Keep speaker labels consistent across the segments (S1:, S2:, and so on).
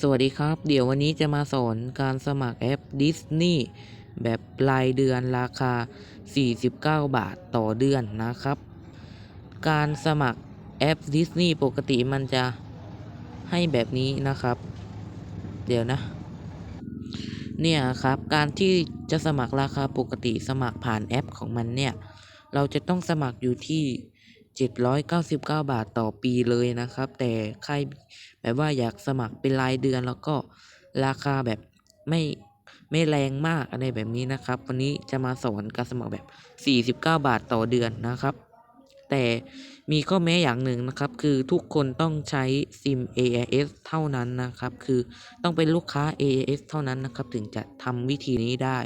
S1: สวัสดีครับ เดี๋ยววันนี้จะมาสอนการสมัครแอป Disney แบบรายเดือนราคา 49 บาทต่อเดือนนะครับ การสมัครแอป Disney ปกติมันจะให้แบบนี้นะครับ เดี๋ยวนะ เนี่ยครับ การที่จะสมัครราคาปกติสมัครผ่านแอปของมันเนี่ย เราจะต้องสมัครอยู่ที่ 799 บาทต่อปีเลยนะครับ แต่ใครแบบว่าอยากสมัครเป็นรายเดือนแล้วก็ราคาแบบไม่ไม่แรงมากอะไรแบบนี้นะครับ วันนี้จะมาสอนการสมัครแบบ 49 บาทต่อเดือนนะครับ แต่มีข้อแม้อย่างหนึ่งนะครับ คือทุกคนต้องใช้ซิม AIS เท่านั้นนะครับ คือต้องเป็นลูกค้า AIS เท่านั้นนะครับ ถึงจะทำวิธีนี้ได้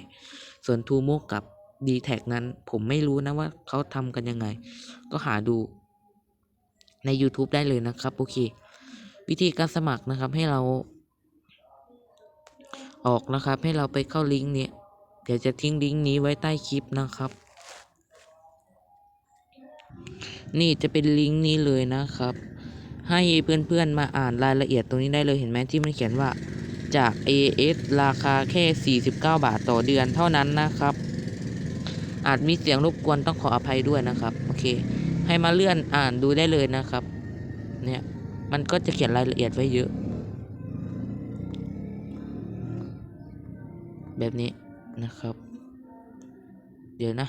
S1: ส่วน t ูโมกับ d t แทนั้น ผมไม่รู้นะว่าเขาทำกันยังไง ก็หาดูใน YouTube ได้เลยนะครับ โอเค วิธีการสมัครนะครับให้เรา ออกนะครับ ให้เราไปเข้าลิงก์เนี้ยเดี๋ยวจะทิ้งลิงก์นี้ไว้ใต้คลิปนะครับ นี่จะเป็นลิงก์นี้เลยนะครับ ให้เพื่อนๆมาอ่านรายละเอียดตรงนี้ได้เลยเห็นไหมที่มันเขียนว่าจาก AS ราคาแค่ 49 บาทต่อเดือนเท่านั้นนะครับ อาจมีเสียงรบกวนต้องขออภัยด้วยนะครับ โอเค ให้มาเลื่อนอ่านดูได้เลยนะครับ เนี่ย มันก็จะเขียนรายละเอียดไว้เยอะ แบบนี้นะครับ เดี๋ยวนะ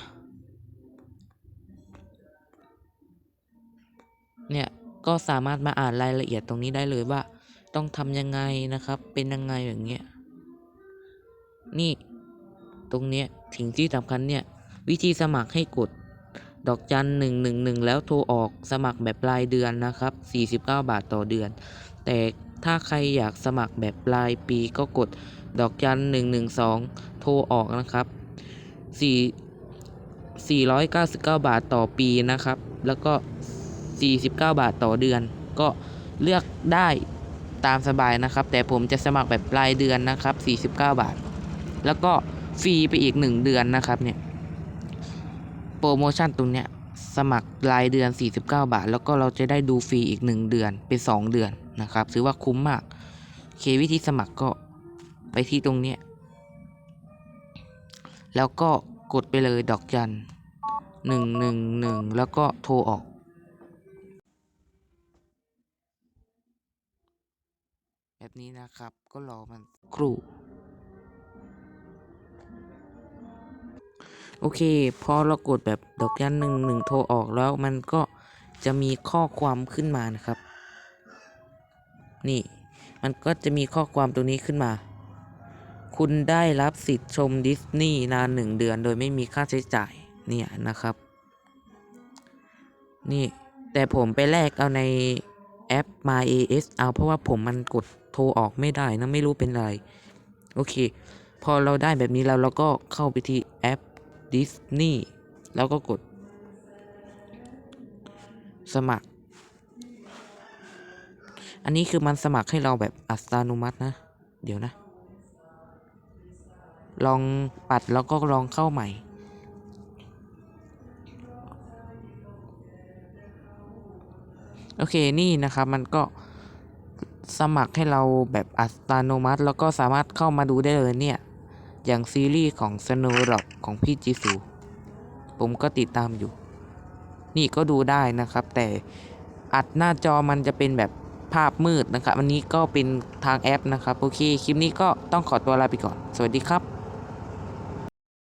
S1: เนี่ย ก็สามารถมาอ่านรายละเอียดตรงนี้ได้เลยว่า ต้องทำยังไงนะครับ เป็นยังไงอย่างเงี้ย นี่ ตรงเนี้ยถึงที่สำคัญเนี่ย วิธีสมัครให้กด ดอกจันหนึ่งหนึ่งหนึ่งแล้วโทรออกสมัครแบบรายเดือนนะครับ49บาทต่อเดือน แต่ถ้าใครอยากสมัครแบบรายปีก็กด ดอกจันหนึ่งหนึ่งสองโทรออกนะครับ4 499บาทต่อปีนะครับ แล้วก็49บาทต่อเดือน ก็เลือกได้ตามสบายนะครับ แต่ผมจะสมัครแบบรายเดือนนะครับ 49 บาท แล้วก็ฟรีไปอีก 1 เดือนนะครับเนี่ย โปรโมชั่นตรงเนี้ยสมัครรายเดือน 49 บาท แล้วก็เราจะได้ดูฟรีอีก 1 เดือนเป็น 2 เดือนนะครับถือว่าคุ้มมากเควิธีสมัครก็ไปที่ตรงเนี้ยแล้วก็กดไปเลยดอกจันหนึ่งหนึ่งหนึ่งแล้วก็โทรออกแบบนี้นะครับก็รอมันครู่ โอเค พอเรากดแบบดอกจันหนึ่งหนึ่งโทรออกแล้วมันก็จะมีข้อความขึ้นมานะครับ นี่ มันก็จะมีข้อความตรงนี้ขึ้นมา คุณได้รับสิทธิ์ชมดิสนีย์นานหนึ่งเดือน โดยไม่มีค่าใช้จ่ายเนี่ยนะครับ นี่แต่ผมไปแลกเอาในแอป My AS เอาเพราะว่าผมมันกดโทรออกไม่ได้นะไม่รู้เป็นไร โอเค พอเราได้แบบนี้แล้วเราก็เข้าไปที่แอป Disney แล้วก็กด สมัคร อันนี้คือมันสมัครให้เราแบบอัตโนมัตินะ เดี๋ยวนะ ลองปัดแล้วก็ลองเข้าใหม่โอเค นี่นะครับ มันก็สมัครให้เราแบบอัตโนมัติ แล้วก็สามารถเข้ามาดูได้เลยเนี่ย อย่างซีรีส์ของ Snow Rock ของพี่จิสู ผมก็ติดตามอยู่ นี่ก็ดูได้นะครับ แต่อัดหน้าจอมันจะเป็นแบบภาพมืดนะครับ อันนี้ก็เป็นทางแอปนะครับ โอเค คลิปนี้ก็ต้องขอตัวลาไปก่อน สวัสดีครับ